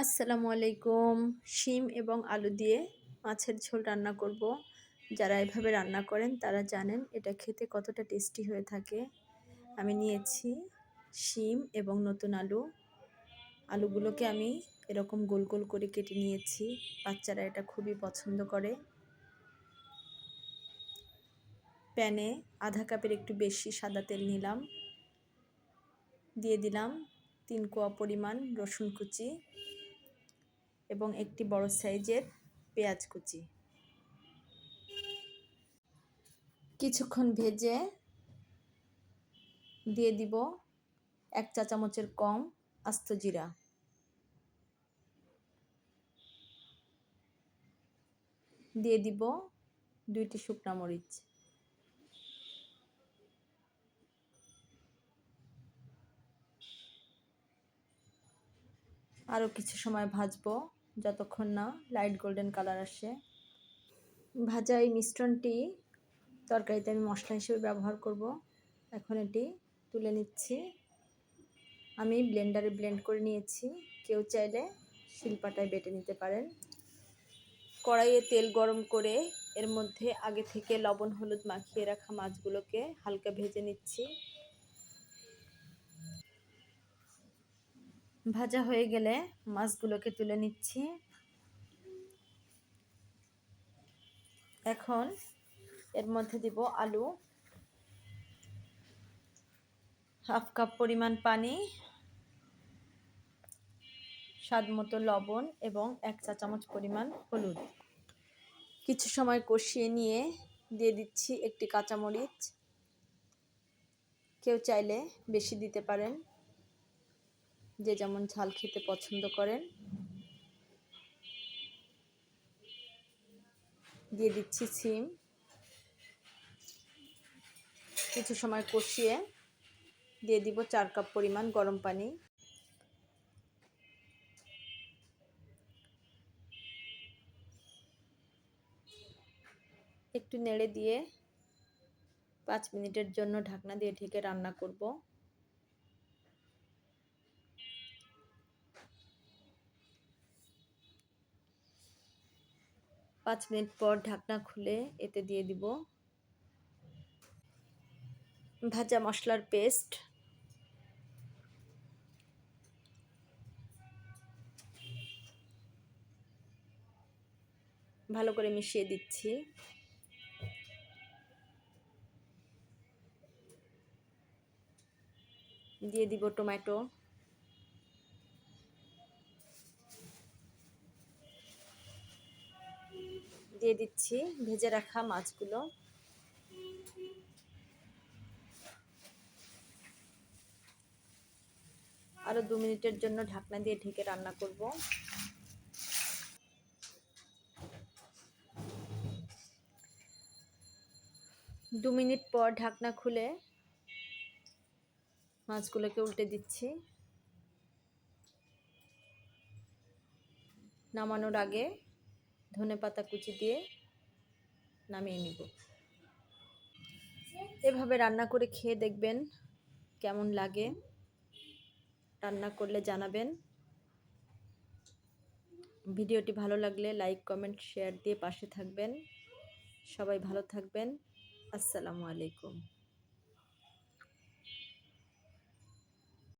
আসসালামু আলাইকুম। শিম এবং আলু দিয়ে মাছের ঝোল রান্না করব। যারা এভাবে রান্না করেন তারা জানেন এটা খেতে কতটা টেস্টি হয়ে থাকে। আমি নিয়েছি শিম এবং নতুন আলু। আলুগুলোকে আমি এরকম গোল গোল করে কেটে নিয়েছি। বাচ্চারা এটা খুবই পছন্দ করে। প্যানে আধা কাপের একটু বেশি সাদা তেল নিলাম। দিয়ে দিলাম তিন কোয়া পরিমাণ রসুন কুচি। এবং একটি বড় সাইজের পেঁয়াজ কুচি। কিছুক্ষণ ভেজে দিয়ে দিব এক চা চামচের কম আস্ত জিরা। দিয়ে দিব দুইটি শুকনা মরিচ। আরও কিছু সময় ভাজবো। যতক্ষণ না লাইট গোল্ডেন কালার আসে। ভাজা এই মিশ্রণটি তরকারিতে আমি মশলা হিসেবে ব্যবহার করব। এখন এটি তুলে নিচ্ছি। আমি ব্লেন্ডারে ব্লেন্ড করে নিয়েছি। কেউ চাইলে শিলপাটায় বেটে নিতে পারেন। কড়াইয়ে তেল গরম করে এর মধ্যে আগে থেকে লবণ, হলুদ মাখিয়ে রাখা মাছগুলোকে হালকা ভেজে নিচ্ছি। ভাজা হয়ে গেলে মাছগুলোকে তুলে নিচ্ছি। এখন এর মধ্যে দিব আলু, হাফ কাপ পরিমাণ পানি, স্বাদ মতো লবণ এবং এক চা চামচ পরিমাণ হলুদ। কিছু সময় কষিয়ে নিয়ে দিয়ে দিচ্ছি একটি কাঁচামরিচ। কেউ চাইলে বেশি দিতে পারেন। যে যেমন ঝাল খেতে পছন্দ করেন। দিয়ে দিচ্ছি সিম। কিছু সময় কষিয়ে দিয়ে দিব চার কাপ পরিমাণ গরম পানি। একটু নেড়ে দিয়ে পাঁচ মিনিটের জন্য ঢাকনা দিয়ে ঢেকে রান্না করব। পাঁচ মিনিট পর ঢাকনা খুলে এতে দিয়ে দিব ভাজা মশলার পেস্ট। ভালো করে মিশিয়ে দিচ্ছি। দিয়ে দিব টমেটো। দিয়ে দিচ্ছি, ভেজে রাখা মাছগুলো। আরও দু মিনিটের জন্য ঢাকনা দিয়ে ঢেকে রান্না করব। দু মিনিট পর ঢাকনা খুলে মাছগুলোকে উল্টে দিচ্ছি। নামানোর আগে ধনে পাতা কুচি দিয়ে নামিয়ে নিব। এভাবে রান্না করে খেয়ে দেখবেন কেমন লাগে। রান্না করলে জানাবেন। ভিডিওটি ভালো লাগলে লাইক, কমেন্ট, শেয়ার দিয়ে পাশে থাকবেন। সবাই ভালো থাকবেন। আসসালামু আলাইকুম।